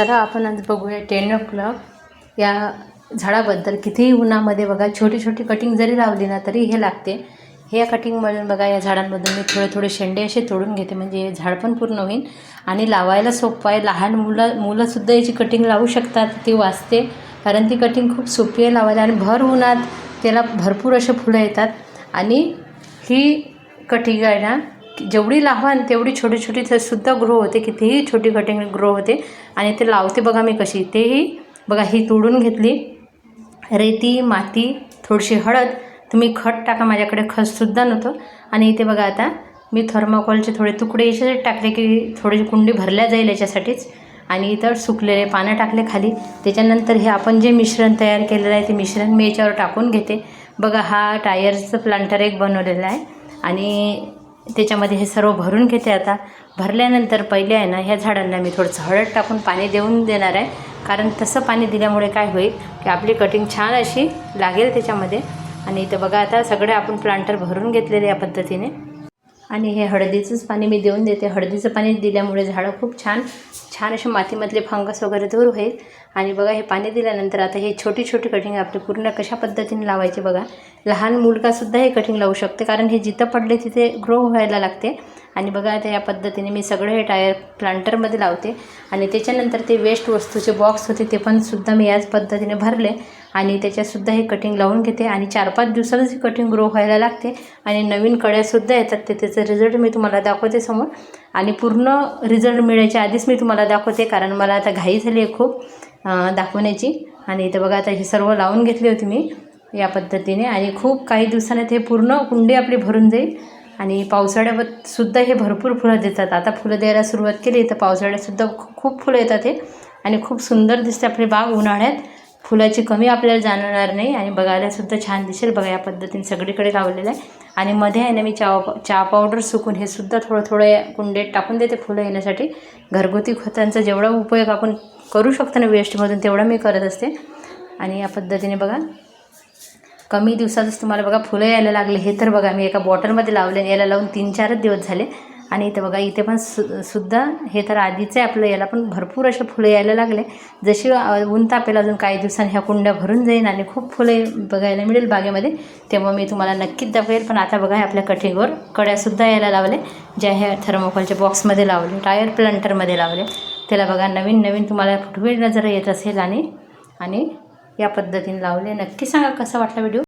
चला आपण आज बघूया टेन ओ क्लॉक या झाडाबद्दल कितीही उन्हामध्ये बघा छोटी छोटी कटिंग जरी लावली ना तरी हे लागते. हे कटिंगमधून बघा या झाडांमधून मी थोडे थोडे शेंडे असे तोडून घेते म्हणजे हे झाड पण पूर्ण होईल. आणि लावायला सोपं आहे. लहान मुलं मुलंसुद्धा याची कटिंग लावू शकतात ती वाचते. कारण ती कटिंग खूप सोपी आहे लावायला आणि भर उन्हात त्याला भरपूर असे फुलं येतात. आणि ही कटिंग आहे ना जेवढी लहान तेवढी छोटी छोटी ते सुद्धा ग्रो होते. कितीही छोटी कटिंग ग्रो होते. आणि ते लावते बघा मी कशी. तेही बघा ही तोडून घेतली. रेती माती थोडीशी हळद. तुम्ही खत टाका माझ्याकडे खतसुद्धा नव्हतं. आणि इथे बघा आता मी थर्माकोलचे थोडे तुकडे याच्यासाठी टाकले की थोडी कुंडी भरल्या जाईल याच्यासाठीच. आणि इतर सुकलेले पानं टाकले खाली. त्याच्यानंतर हे आपण जे मिश्रण तयार केलेलं आहे ते मिश्रण मी याच्यावर टाकून घेते. बघा हा टायरचं प्लांटर एक बनवलेला आहे. आणि त्याच्यामध्ये हे सर्व भरून घेते आता. भरल्यानंतर पहिले आहे ना ह्या झाडांना मी थोडंसं हळद टाकून पाणी देऊन देणार आहे. कारण तसं पाणी दिल्यामुळे काय होईल की आपली कटिंग छान अशी लागेल त्याच्यामध्ये. आणि इथं बघा आता सगळे आपण प्लांटर भरून घेतलेले या पद्धतीने. आणि हे हळदीचंच पाणी मी देऊन देते. हळदीचं पाणी दिल्यामुळे झाडं खूप छान छान असे मातीमधले फंगस वगैरे दूर होईल. आणि बघा हे पाणी दिल्यानंतर आता हे छोटी छोटी कटिंग आपली पूर्ण कशा पद्धतीने लावायची बघा. लहान मुलगासुद्धा हे कटिंग लावू शकते कारण हे जिथं पडले तिथे ग्रो व्हायला लागते. आणि बघा आता या पद्धतीने मी सगळं हे टायर प्लांटरमध्ये लावते. आणि त्याच्यानंतर ते वेस्ट वस्तूचे बॉक्स होते ते पण सुद्धा मी याच पद्धतीने भरले. आणि त्याच्यातसुद्धा हे कटिंग लावून घेते. आणि चार पाच दिवसातच ही कटिंग ग्रो व्हायला लागते. आणि नवीन कड्यासुद्धा येतात. ते त्याचं रिझल्ट मी तुम्हाला दाखवते समोर. आणि पूर्ण रिझल्ट मिळायच्या आधीच मी तुम्हाला दाखवते. कारण मला आता घाई झाली आहे खूप दाखवण्याची. आणि इथं बघा आता हे सर्व लावून घेतली होती मी या पद्धतीने. आणि खूप काही दिवसाने हे पूर्ण कुंडी आपली भरून जाईल. आणि पावसाळ्यात सुद्धा हे भरपूर फुलं देतात. आता फुलं द्यायला सुरुवात केली तर पावसाळ्यातसुद्धा खूप फुलं येतात हे. आणि खूप सुंदर दिसते आपली बाग उन्हाळ्यात. फुलाची कमी आपल्याला जाणवणार नाही आणि बघायलासुद्धा छान दिसेल. बघा या पद्धतीने सगळीकडे लावलेलं आहे. आणि मध्ये आहे ना मी चहा चहा पावडर सुकून हे सुद्धा थोडं थोडं कुंडेत टाकून देते फुलं येण्यासाठी. घरगुती खतांचा जेवढा उपयोग आपण करू शकतो ना वेस्टमधून तेवढा मी करत असते. आणि या पद्धतीने बघा कमी दिवसातच तुम्हाला बघा फुलं यायला लागले हे तर बघा मी एका बॉटलमध्ये लावले याला लावून तीन चारच दिवस झाले. आणि इथं बघा इथे पण सु सुद्धा हे तर आधीचं आहे आपलं याला पण भरपूर असे फुलं यायला लागले. जशी ऊन तापेल अजून काही दिवसांनी ह्या कुंड्या भरून जाईन आणि खूप फुले बघायला मिळेल बागेमध्ये तेव्हा मी तुम्हाला नक्कीच दाखवेल. पण आता बघा हे आपल्या कटिंगवर कड्यासुद्धा यायला लावले ज्या ह्या थर्मोकॉलच्या बॉक्समध्ये लावले टायर प्लांटरमध्ये लावले. त्याला बघा नवीन नवीन तुम्हाला फुटवेल नजर येत असेल आणि आणि या पद्धतीने लावले. नक्की सांगा कसा वाटला व्हिडिओ